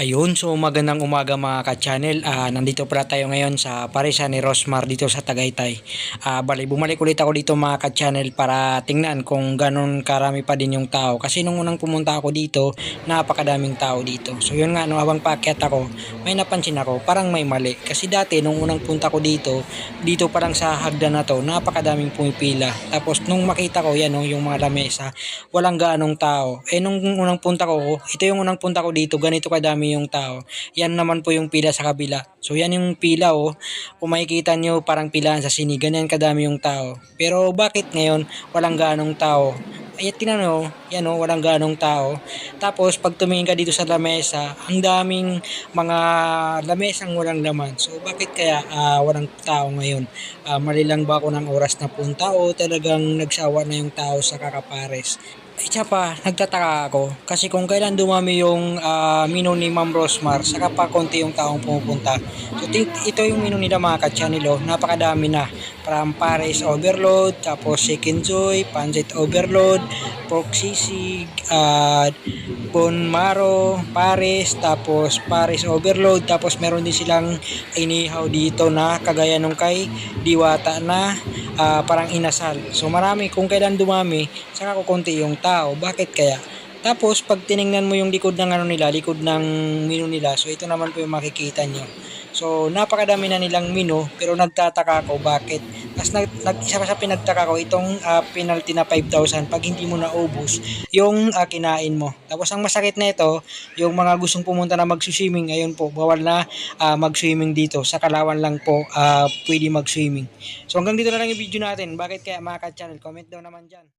Ayun, so magandang umaga mga ka-channel. Ah, nandito pala tayo ngayon sa Parisa ni Rosmar dito sa Tagaytay. Ah, bali, bumalik ulit ako dito mga ka-channel para tingnan kung ganun karami pa din yung tao. Kasi nung unang pumunta ako dito, napakadaming tao dito. So yun nga, nung habang paakyat ako, may napansin ako, parang may mali. Kasi dati, nung unang punta ko dito, dito parang sa hagdan na to, napakadaming pumipila. Tapos nung makita ko, yan no, yung mga lamesa, walang gaanong tao. Eh nung unang punta ko, ito yung unang punta ko dito, ganito kadami yung tao. Yan naman po yung pila sa kabila. So yan yung pila oh. Kung makikita nyo parang pilaan sa sini, ganyan kadami yung tao. Pero bakit ngayon walang ganong tao? Ay, tingnan nyo, yan oh, walang ganong tao. Tapos pag tumingin ka dito sa lamesa, ang daming mga lamesang walang laman. So bakit kaya ah, walang tao ngayon? Ah, mali ba ako ng oras na punta o talagang nagsawa na yung tao sa kakapares? Siya pa, nagtataka ako. Kasi kung kailan dumami yung ah, menu ni Ma'am Rosmar, saka pa konti yung taong pumupunta. So, ito yung menu nila mga ka-channel, oh. Napakadami na. From Paris Overload, tapos Chicken Joy, Pancit Overload, Pork Sisig, uh, Bon Maro, Paris, tapos Paris Overload, tapos meron din silang inihaw dito na kagaya nung kay Diwata na ah, parang inasal. So marami, kung kailan dumami, saka kukunti yung tao. Bakit kaya? Tapos pag tiningnan mo yung likod ng ano nila, likod ng menu nila, so ito naman po yung makikita nyo. So napakadami na nilang menu, pero nagtataka ako bakit. Tapos nag, isa pa sa pinagtaka ko, itong ah, penalty na 5,000 pag hindi mo naubos yung ah, kinain mo. Tapos ang masakit na ito, yung mga gustong pumunta na mag-swimming, ayun po, bawal na ah, mag-swimming dito. Sa Kalawan lang po ah, pwede mag-swimming. So hanggang dito na lang yung video natin. Bakit kaya mga ka-channel? Comment daw naman dyan.